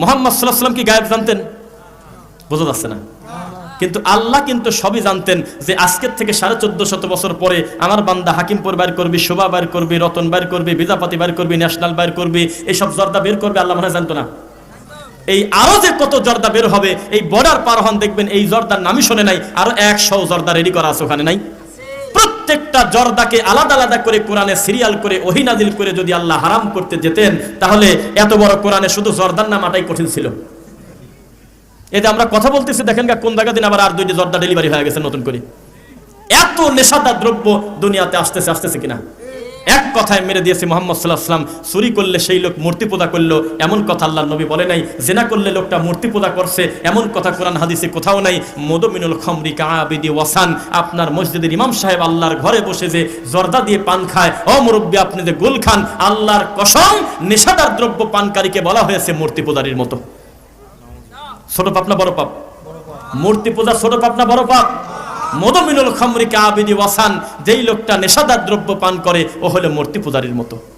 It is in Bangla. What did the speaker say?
মোহাম্মদ সাল্লাহ সাল্লাম কি গায়েব জানতেন? বোঝা যাচ্ছে না। কিন্তু আল্লাহ কিন্তু সবই জানতেন যে আজকের থেকে সাড়ে চোদ্দ শত বছর পরে আমার বান্দা হাকিমপুর বাইর করবি, শোভা বাইর করবি, রতন বাইর করবি, বিজাপাতি বাইর করবি, ন্যাশনাল বাইর করবি এইসব জর্দা বের করবে আল্লাহ মনে জানতো না। এই আরও যে কত জর্দা বের হবে, এই বর্ডার পার হন দেখবেন এই জর্দার নামই শোনে নাই, আরও একশো জর্দা রেডি করা আছে ওখানে নাই। প্রত্যেকটা জর্দাকে আলাদা আলাদা করে কোরআনে সিরিয়াল করে ওহিনাদিল করে যদি আল্লাহ হারাম করতে যেতেন, তাহলে এত বড় কোরআনে শুধু জর্দার নামাটাই কঠিন ছিল। এতে আমরা কথা বলতেছি, দেখেন কোন জায়গা দিন আবার আর দুইটি জর্দা ডেলিভারি হয়ে গেছে নতুন করে। এত নেশাদার দ্রব্য দুনিয়াতে আসতেছে আসতেছে কিনা? এক কথায় মেরে দিয়েছে মোহাম্মদ সাল্লাহ সাল্লাম চুরি করলে সেই লোক মূর্তি পূজা করল, এমন কথা আল্লাহ নবী বলে নাই। জেনা করলে লোকটা মূর্তি পূজা করছে, এমন কথা কোরআন হাদিসে কোথাও নাই। মদমিনুল খমরি কাবিদি ওয়াসান, আপনার মসজিদের ইমাম সাহেব আল্লাহর ঘরে বসে যে জর্দা দিয়ে পান খায়, ও মুরব্বী আপনি যে গোল খান, আল্লাহর কসম নেশাদার দ্রব্য পানকারীকে বলা হয়েছে মূর্তি পূজারীর মতো। ছোট পাপ না বড় পাপ? মূর্তি পূজা ছোট পাপ না বড় পাপ? মদমিনুল খামরিকা আবিদি ওয়াসান, যেই লোকটা নেশাদার দ্রব্য পান করে, ও হলো মূর্তি পূজারীর মতো।